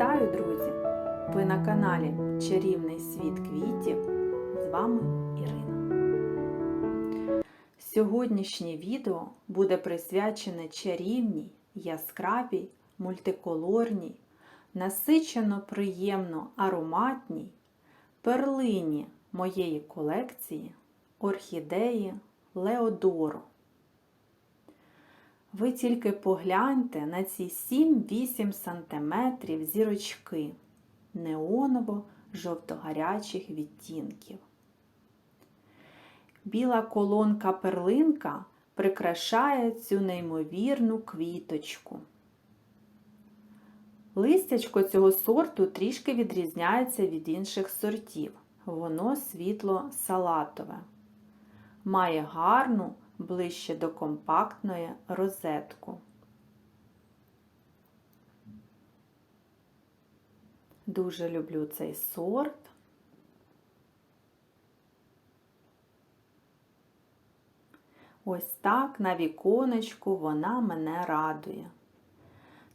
друзі! Ви на каналі Чарівний світ квітів. З вами Ірина. Сьогоднішнє відео буде присвячене чарівній, яскравій, мультиколорній, насичено приємно ароматній перлині моєї колекції орхідеї Леодоро. Ви тільки погляньте на ці 7-8 см зірочки неоново-жовтогарячих відтінків. Біла колонка перлинка прикрашає цю неймовірну квіточку. Листячко цього сорту трішки відрізняється від інших сортів. Воно світло салатове. Має гарну ближче до компактної розетку. Дуже люблю цей сорт. Ось так на віконечку вона мене радує.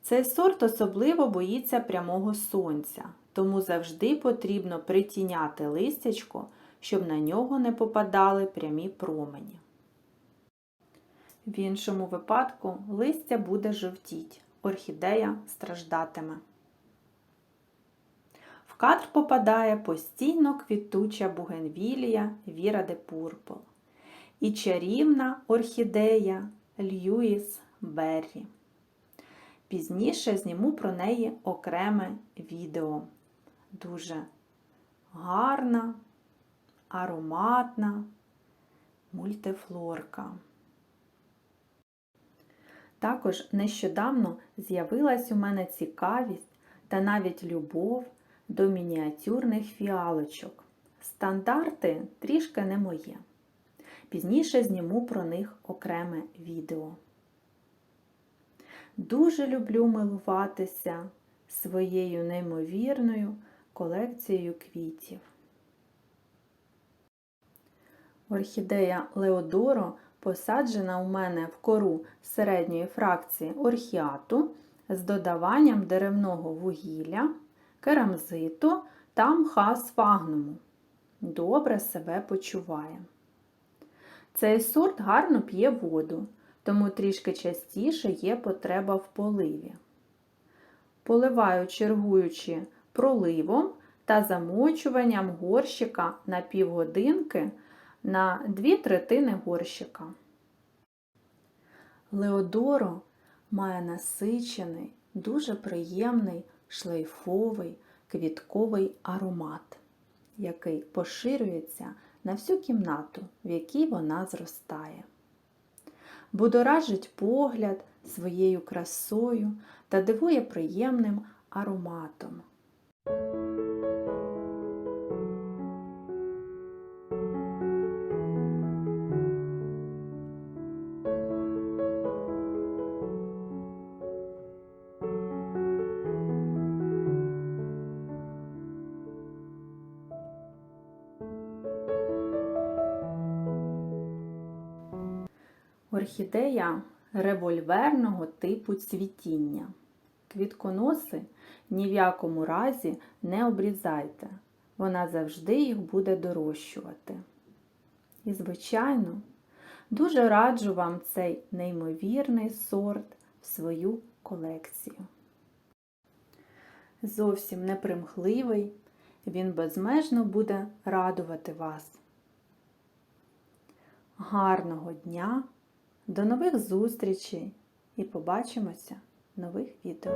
Цей сорт особливо боїться прямого сонця, тому завжди потрібно притіняти листячко, щоб на нього не попадали прямі промені. В іншому випадку листя буде жовтіть, орхідея страждатиме. В кадр попадає постійно квітуча бугенвілія Віра де Пурпл і чарівна орхідея Льюіс Беррі. Пізніше зніму про неї окреме відео. Дуже гарна, ароматна мультифлорка. Також нещодавно з'явилась у мене цікавість та навіть любов до мініатюрних фіалочок. Стандарти трішки не моє. Пізніше зніму про них окреме відео. Дуже люблю милуватися своєю неймовірною колекцією квітів. Орхідея Леодоро посаджена у мене в кору середньої фракції орхіату з додаванням деревного вугілля, керамзиту та мха сфагнуму. Добре себе почуває. Цей сорт гарно п'є воду, тому трішки частіше є потреба в поливі. Поливаю чергуючи проливом та замочуванням горщика на півгодинки на дві третини горщика. Леодоро має насичений, дуже приємний шлейфовий квітковий аромат, який поширюється на всю кімнату, в якій вона зростає. Будоражить погляд своєю красою та дивує приємним ароматом. Орхідея револьверного типу цвітіння. Квітконоси ні в якому разі не обрізайте, вона завжди їх буде дорощувати. І, звичайно, дуже раджу вам цей неймовірний сорт в свою колекцію. Зовсім непримхливий, він безмежно буде радувати вас. Гарного дня! До нових зустрічей і побачимося в нових відео.